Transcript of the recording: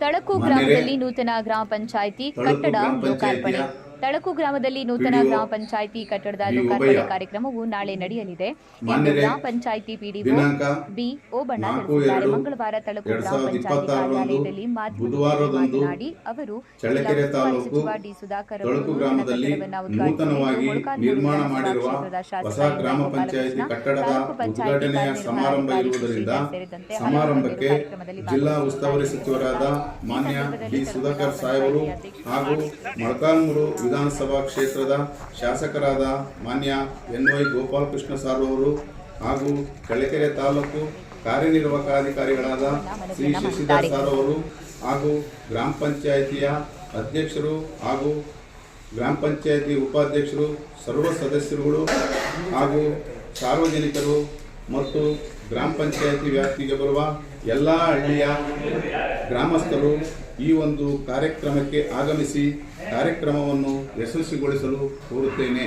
ತಳಕು ಗ್ರಾಮದಲ್ಲಿ ನೂತನ ಗ್ರಾಮ ಪಂಚಾಯಿತಿ ಕಟ್ಟಡ ಲೋಕಾರ್ಪಣೆ. ತಳಕು ಗ್ರಾಮದಲ್ಲಿ ನೂತನ ಗ್ರಾಮ ಪಂಚಾಯಿತಿ ಕಟ್ಟಡದ. ಲೋಕಾರ್ಪಣೆ ಕಾರ್ಯಕ್ರಮವು ನಾಳೆ ನಡೆಯಲಿದೆ. ಎಂದು ಗ್ರಾಮ ಪಂಚಾಯಿತಿ ಪಿಡಿಒ ಬಿ ಓಬಣ್ಣ ತಿಳಿಸಿದ್ದಾರೆ. ಮಂಗಳವಾರ ತಳಕು ಗ್ರಾಮ ಪಂಚಾಯಿತಿ ಕಾರ್ಯಾಲಯದಲ್ಲಿ ಮಾಧ್ಯಮದೊಂದಿಗೆ ಮಾತನಾಡಿ ಅವರು ಸಚಿವ ಡಿ ಸುಧಾಕರ್ ಅವರು ಕಟ್ಟಡವನ್ನು ಉದ್ಘಾಟಿಸಿ ನೂತನವಾಗಿ ಮೊಳಕಾಲ್ಮೂರು ನಿರ್ಮಾಣ ವಿಧಾನಸಭಾ ಮಾಡಿರುವ ಕ್ಷೇತ್ರದ ಶಾಸಕ ಹೊಸ ಗ್ರಾಮ ಪಂಚಾಯಿತಿ ಸೇರಿದಂತೆ ಸಮಾರಂಭಕ್ಕೆ ಕಾರ್ಯಕ್ರಮದಲ್ಲಿ ಜಿಲ್ಲಾ ಉಸ್ತುವಾರಿ ಸಚಿವರಾದ ಮಾನ್ಯ ಡಿ ಸುಧಾಕರ್ ಸಾಹೇಬರು ಹಾಗೂ ಮೊಳಕಾಲ್ಮೂರು ವಿಧಾನಸಭಾ ಕ್ಷೇತ್ರದ ಶಾಸಕರಾದ ಮಾನ್ಯ ಎನ್ ವೈ ಗೋಪಾಲಕೃಷ್ಣ ಸಾರ್ ಅವರು ಹಾಗೂ ಚಳ್ಳಕೆರೆ ತಾಲೂಕು ಕಾರ್ಯನಿರ್ವಾಹಕಾಧಿಕಾರಿಗಳಾದ ಶ್ರೀ ಶಶಿಧರ್ ಸಾರ್ ಅವರು ಹಾಗೂ ಗ್ರಾಮ ಪಂಚಾಯಿತಿಯ ಅಧ್ಯಕ್ಷರು ಹಾಗೂ ಗ್ರಾಮ ಪಂಚಾಯಿತಿ ಉಪಾಧ್ಯಕ್ಷರು, ಸರ್ವ ಸದಸ್ಯರುಗಳು ಹಾಗೂ ಸಾರ್ವಜನಿಕರು ಮತ್ತು ಗ್ರಾಮ ಪಂಚಾಯಿತಿ ವ್ಯಾಪ್ತಿಗೆ ಬರುವ ಎಲ್ಲ ಹಳ್ಳಿಯ ಗ್ರಾಮಸ್ಥರು ಈ ಒಂದು ಕಾರ್ಯಕ್ರಮಕ್ಕೆ ಆಗಮಿಸಿ ಕಾರ್ಯಕ್ರಮವನ್ನು ಯಶಸ್ವಿಗೊಳಿಸಲು ಕೋರುತ್ತೇನೆ.